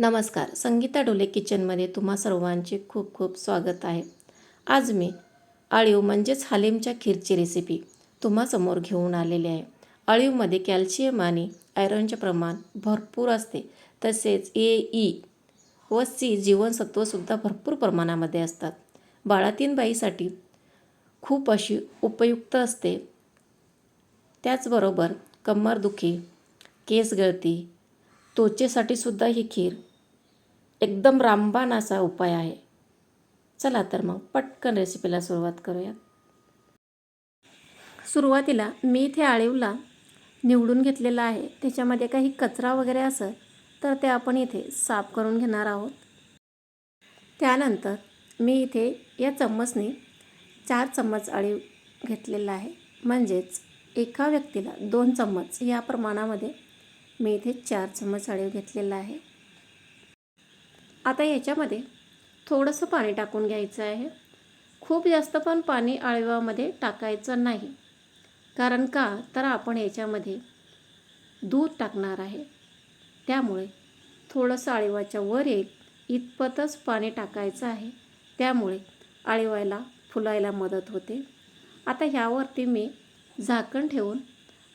नमस्कार. संगीता डोले किचनमध्ये तुम्हा सर्वांचे खूप खूप स्वागत आहे. आज मी अळीव म्हणजेच हालीमच्या खीरची रेसिपी तुम्हासमोर घेऊन आलेली आहे. अळीवमध्ये कॅल्शियम आणि आयरनचे प्रमाण भरपूर असते. तसेच ए ई e व सी जीवनसत्वसुद्धा भरपूर प्रमाणामध्ये असतात. बाळातीन बाईसाठी खूप अशी उपयुक्त असते. त्याचबरोबर कंबरदुखी केस गळती त्वचेसाठी सुद्धा ही खीर एकदम रामबाण असा उपाय आहे. चला तर मग पटकन रेसिपीला सुरुवात करूया. सुरुवातीला मी इथे आळीवला निवडून घेतलेला आहे. त्याच्यामध्ये काही कचरा वगैरे असेल तर ते आपण इथे साफ करून घेणार आहोत. त्यानंतर मी इथे या चम्मचने चार चम्मच अळीव घेतलेला आहे. म्हणजेच एका व्यक्तीला दोन चम्मच या प्रमाणामध्ये मी इथे चार चम्मच अळीव घेतलेला आहे. आता याच्यामध्ये थोडंसं पाणी टाकून घ्यायचं आहे. खूप जास्त पण पाणी आळवामध्ये टाकायचं नाही. कारण का? तर आपण याच्यामध्ये दूध टाकणार आहे. त्यामुळे थोडंसं आळीवाच्या वर येईल इतपतच पाणी टाकायचं आहे. त्यामुळे आळीवायला फुलायला मदत होते. आता ह्यावरती मी झाकण ठेवून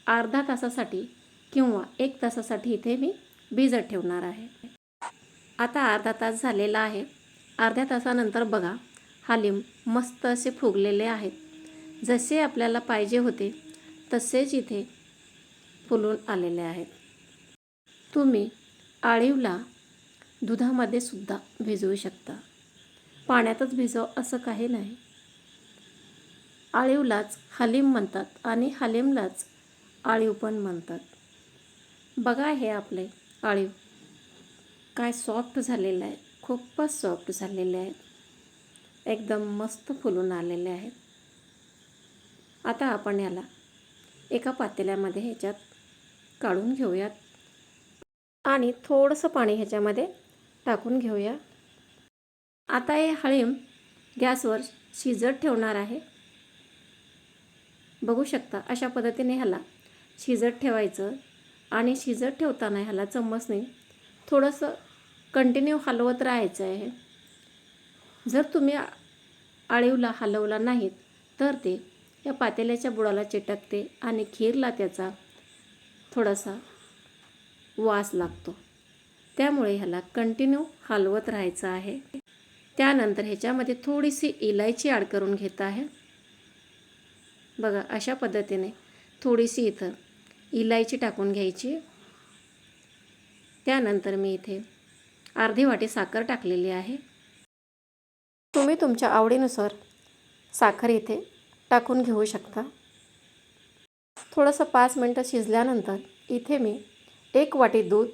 अर्धा तासासाठी किंवा एक तासासाठी इथे मी भिजत ठेवणार आहे. आता अर्धा तास झालेला आहे. अर्ध्या तासानंतर बघा हालिम मस्त असे फुगलेले आहेत. जसे आपल्याला पाहिजे होते तसेच इथे फुलून आलेले आहेत. तुम्ही आळीवला दुधामध्ये सुद्धा भिजवू शकता. पाण्यातच भिजव असं काही नाही. आळीवलाच हलीम म्हणतात आणि हलीमलाच आळीव पण म्हणतात. बघा हे आपले आळीव. काय सॉफ्ट झालेलं आहे? खूपच सॉफ्ट झालेले आहेत. एकदम मस्त फुलून आलेले आहेत. आता आपण याला एका पातेल्यामध्ये ह्याच्यात काढून घेऊयात. आणि थोडंसं पाणी ह्याच्यामध्ये टाकून घेऊया. आता हे हळीम गॅसवर शिजत ठेवणार आहे. बघू शकता अशा पद्धतीने ह्याला शिजत ठेवायचं. आणि शिजत ठेवताना ह्याला चम्मचने थोडंसं कंटिन्यू हलवत राहायचं आहे. जर तुम्ही आळीवला हलवला नाहीत तर ते या पातेल्याच्या बुडाला चिटकते आणि खीरला त्याचा थोडासा वास लागतो. त्यामुळे ह्याला कंटिन्यू हलवत राहायचं आहे. त्यानंतर ह्याच्यामध्ये थोडीशी इलायची ॲड करून घेत आहे. बघा अशा पद्धतीने थोडीशी इथं इलायची टाकून घ्यायची. त्यानंतर मी इथे अर्धी वाटी साखर टाकलेली आहे. तुम्ही तुमच्या आवडीनुसार साखर इथे टाकून घेऊ शकता. थोडंसं पाच मिनटं शिजल्यानंतर इथे मी एक वाटी दूध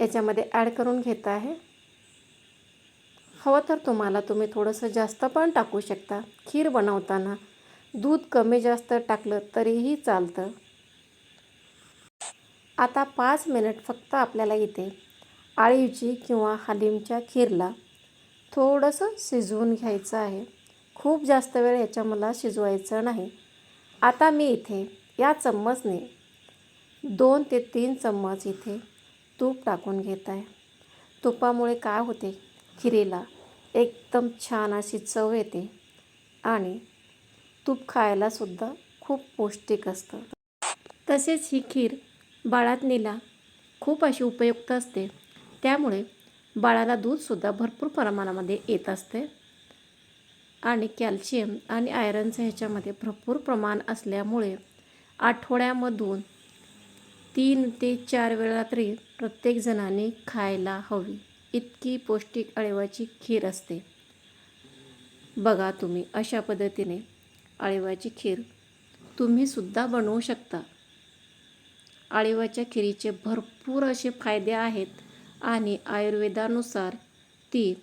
याच्यामध्ये ॲड करून घेत आहे. हवं तर तुम्हाला तुम्ही थोडंसं जास्त पण टाकू शकता. खीर बनवताना दूध कमी जास्त टाकलं तरीही चालतं. आता पाच मिनिट फक्त आपल्याला इथे आळीवची किंवा हलीमच्या खीरला थोडंसं शिजवून घ्यायचं आहे. खूप जास्त वेळ याच्या मला शिजवायचं नाही. आता मी इथे या चम्मचने दोन ते तीन चम्मच इथे तूप टाकून घेत आहे. तुपामुळे काय होते? खिरीला एकदम छान अशी चव येते आणि तूप खायलासुद्धा खूप पौष्टिक असतं. तसेच ही खीर बाळातनीला खूप अशी उपयुक्त असते. त्यामुळे बाळाला दूधसुद्धा भरपूर प्रमाणामध्ये येत असते. आणि कॅल्शियम आणि आयरनचं ह्याच्यामध्ये भरपूर प्रमाण असल्यामुळे आठवड्यामधून तीन ते चार वेळा तरी प्रत्येकजणाने खायला हवी. इतकी पौष्टिक अळेवाची खीर असते. बघा तुम्ही अशा पद्धतीने अळेवाची खीर तुम्हीसुद्धा बनवू शकता. अळीवाच्या खिरीचे भरपूर असे फायदे आहेत आणि आयुर्वेदानुसार ती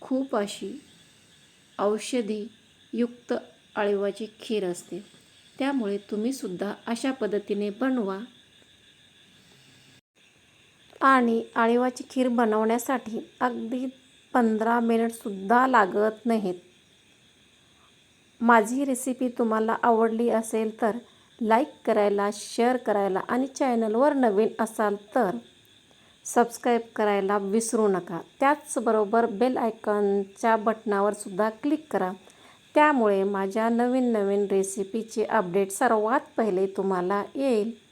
खूप अशी औषधी युक्त खीर असते. त्यामुळे तुम्हीसुद्धा अशा पद्धतीने बनवा. आणि आळीवाची खीर बनवण्यासाठी अगदी पंधरा मिनिटसुद्धा लागत नाहीत. माझी रेसिपी तुम्हाला आवडली असेल तर लाईक करायला शेअर करायला आणि चॅनलवर नवीन असाल तर सबस्क्राईब करायला विसरू नका. त्याचबरोबर बेल आयकॉनच्या बटनावर सुद्धा क्लिक करा. त्यामुळे माझ्या नवीन नवीन रेसिपीचे अपडेट सर्वात पहिले तुम्हाला येईल.